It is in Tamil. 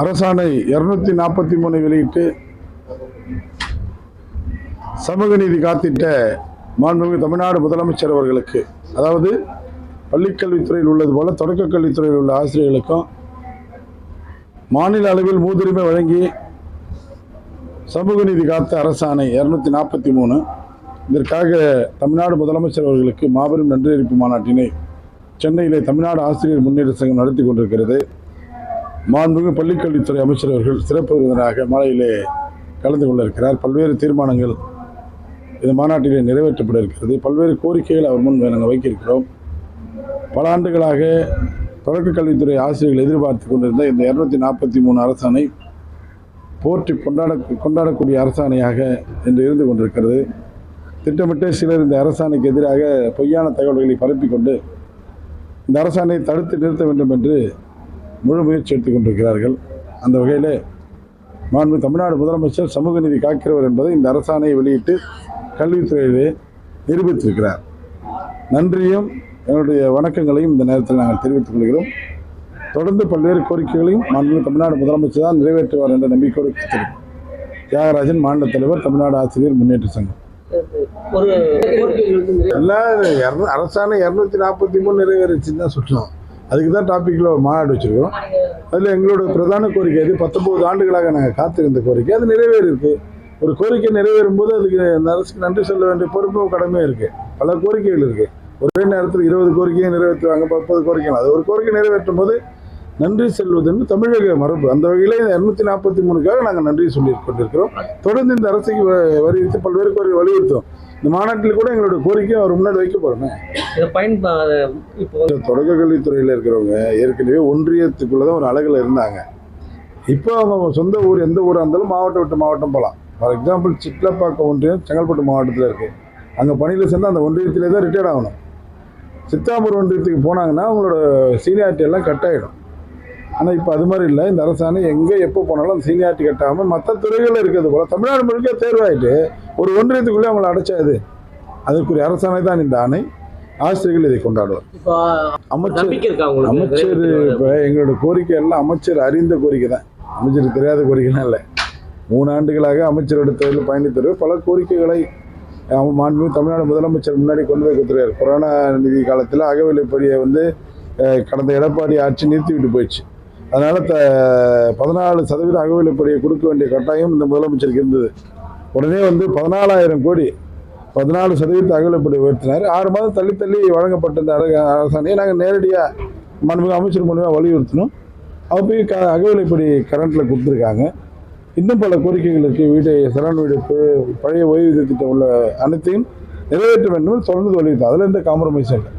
அரசாணை இருநூத்தி நாற்பத்தி மூணு வெளியிட்டு சமூக நீதி காத்திட்ட மாண்புமிகு தமிழ்நாடு முதலமைச்சர் அவர்களுக்கு அதாவது பள்ளிக்கல்வித்துறையில் உள்ளது போல தொடக்க கல்வித்துறையில் உள்ள ஆசிரியர்களுக்கும் மாநில அளவில் மூதுரிமை வழங்கி சமூக நீதி காத்த அரசாணை இரநூத்தி நாற்பத்தி மூணு. இதற்காக தமிழ்நாடு முதலமைச்சர் அவர்களுக்கு மாபெரும் நன்றி மாநாட்டினை சென்னையிலே தமிழ்நாடு ஆசிரியர் முன்னேற்ற சங்கம் நடத்தி கொண்டிருக்கிறது. மாண்புமிகு பள்ளிக்கல்வித்துறை அமைச்சர் அவர்கள் சிறப்பு விருந்தினராக மாலையிலே கலந்து கொள்ள இருக்கிறார் பல்வேறு தீர்மானங்கள் இந்த மாநாட்டிலே நிறைவேற்றப்பட இருக்கிறது. பல்வேறு கோரிக்கைகள் அவர் முன் நாங்கள் வைக்கிருக்கிறோம் பல ஆண்டுகளாக தொடக்க கல்வித்துறை ஆசிரியர்கள் எதிர்பார்த்து கொண்டிருந்த இந்த இருநூத்தி நாற்பத்தி மூணு அரசாணை போற்றி கொண்டாட கொண்டாடக்கூடிய அரசாணையாக இன்று இருந்து கொண்டிருக்கிறது. திட்டமிட்டே சிலர் இந்த அரசாணைக்கு எதிராக பொய்யான தகவல்களை பரப்பிக்கொண்டு இந்த அரசாணையை தடுத்து நிறுத்த வேண்டும் என்று முழு முயற்சி எடுத்துக் கொண்டிருக்கிறார்கள். அந்த வகையில் மாண்பு தமிழ்நாடு முதலமைச்சர் சமூக நீதி காக்கிறவர் என்பதை இந்த அரசாணையை வெளியிட்டு கல்வித்துறையிலே நிரூபித்திருக்கிறார். நன்றியும் என்னுடைய வணக்கங்களையும் இந்த நேரத்தில் நாங்கள் தெரிவித்துக் கொள்கிறோம். தொடர்ந்து பல்வேறு கோரிக்கைகளையும் மாண்பு தமிழ்நாடு முதலமைச்சர் தான் நிறைவேற்றுவார் என்ற நம்பிக்கையோடு தியாகராஜன் மாநில தலைவர் தமிழ்நாடு ஆசிரியர் முன்னேற்ற சங்கம். ஒரு கோரிக்கைகள் எல்லாம் இரநூ- அரசாணை இரநூத்தி நாற்பத்தி மூணு நிறைவேறிச்சுன்னு தான் சொல்கிறோம் அதுக்கு தான் டாப்பிக்கில் ஒரு மாநாடு வச்சுருக்கோம். அதில் எங்களோட பிரதான கோரிக்கை அது பத்தொம்போது ஆண்டுகளாக நாங்கள் காத்திருந்த கோரிக்கை. அது நிறைவேறியிருக்கு. ஒரு கோரிக்கை நிறைவேறும் போது அதுக்கு இந்த அரசுக்கு நன்றி சொல்ல வேண்டிய பொறுப்பும் கடமையும் இருக்குது பல கோரிக்கைகள் இருக்குது ஒரே நேரத்தில் இருபது கோரிக்கையும் நிறைவேற்றுவாங்க முப்பது கோரிக்கைகள். அது ஒரு கோரிக்கை நிறைவேற்றும் போது நன்றி செல்வது என்று தமிழக மரபு. அந்த வகையில் இந்த இரநூத்தி நாற்பத்தி மூணுக்காக நாங்கள் நன்றி சொல்லி கொண்டிருக்கிறோம். தொடர்ந்து இந்த அரசுக்கு வலியுறுத்தி பல்வேறு கோரிக்கை வலியுறுத்தும் இந்த மாநாட்டில் கூட எங்களோட கோரிக்கையை அவர் முன்னாடி வைக்க போகிறோமே இதை பயன்பா இப்போ தொடக்க கல்வித்துறையில் இருக்கிறவங்க ஏற்கனவே ஒன்றியத்துக்குள்ளே தான் ஒரு அழகில் இருந்தாங்க. இப்போ அவங்க சொந்த ஊர் எந்த ஊராக இருந்தாலும் மாவட்டம் விட்டு மாவட்டம் போகலாம் ஃபார் எக்ஸாம்பிள் சிட்லப்பாக்கம் ஒன்றியம் செங்கல்பட்டு மாவட்டத்தில் இருக்குது அங்கே பணியில் சேர்ந்து அந்த ஒன்றியத்திலே தான் ரிட்டையர்ட் ஆகணும். சித்தாம்பூர் ஒன்றியத்துக்கு போனாங்கன்னா அவங்களோட சீனியாரிட்டி எல்லாம் கட் ஆகிடும் ஆனால் இப்போ அது மாதிரி இல்லை. இந்த அரசாணை எங்கே எப்போ போனாலும் அந்த சீனியாரிட்டி கட்டாமல் மற்ற துறைகளில் இருக்கிறது போல. தமிழ்நாடு முழுக்க தேர்வாயிட்டு ஒரு ஒன்றியத்துக்குள்ளே அவங்கள அடைச்சாது அதற்குரிய அரசாணை தான் இந்த ஆணை. ஆசிரியர்கள் இதை கொண்டாடுவார். அமைச்சர் அமைச்சர் இப்போ எங்களோட கோரிக்கை எல்லாம் அமைச்சர் அறிந்த கோரிக்கை தான். அமைச்சருக்கு தெரியாத கோரிக்கைலாம் இல்லை. மூணு ஆண்டுகளாக அமைச்சரோட தொழில் பயணித்தவர் பல கோரிக்கைகளை அவன் மாண்புமிகு தமிழ்நாடு முதலமைச்சர் முன்னாடி கொண்டு போய் கொடுத்துருக்காரு. கொரோனா நிதி காலத்தில் அகவிலைப்படியை வந்து கடந்த எடப்பாடி ஆட்சி நிறுத்திவிட்டு போயிடுச்சு. அதனால் த பதினாலு சதவீத அகவிலைப்படியை கொடுக்க வேண்டிய கட்டாயம் இந்த முதலமைச்சருக்கு இருந்தது. உடனே வந்து பதினாலாயிரம் கோடி பதினாலு சதவீதத்தை அகவிலைப்படி உயர்த்தினார். ஆறு மாதம் தள்ளி தள்ளி வழங்கப்பட்ட இந்த அரசாணையை நாங்கள் நேரடியாக மன்மிகு அமைச்சர் மூலியமாக வலியுறுத்தினோம். அவங்க போய் க அகவிலைப்படி கரண்ட்டில் கொடுத்துருக்காங்க. இன்னும் பல கோரிக்கைகள் இருக்குது வீட்டை சரண் வீடுப்பு பழைய ஓய்வூதிய திட்டம் உள்ள அனைத்தையும் நிறைவேற்ற வேண்டும் தொடர்ந்து வலியுறுத்தோம் அதில் எந்த காம்ப்ரமைஸும் இல்லை.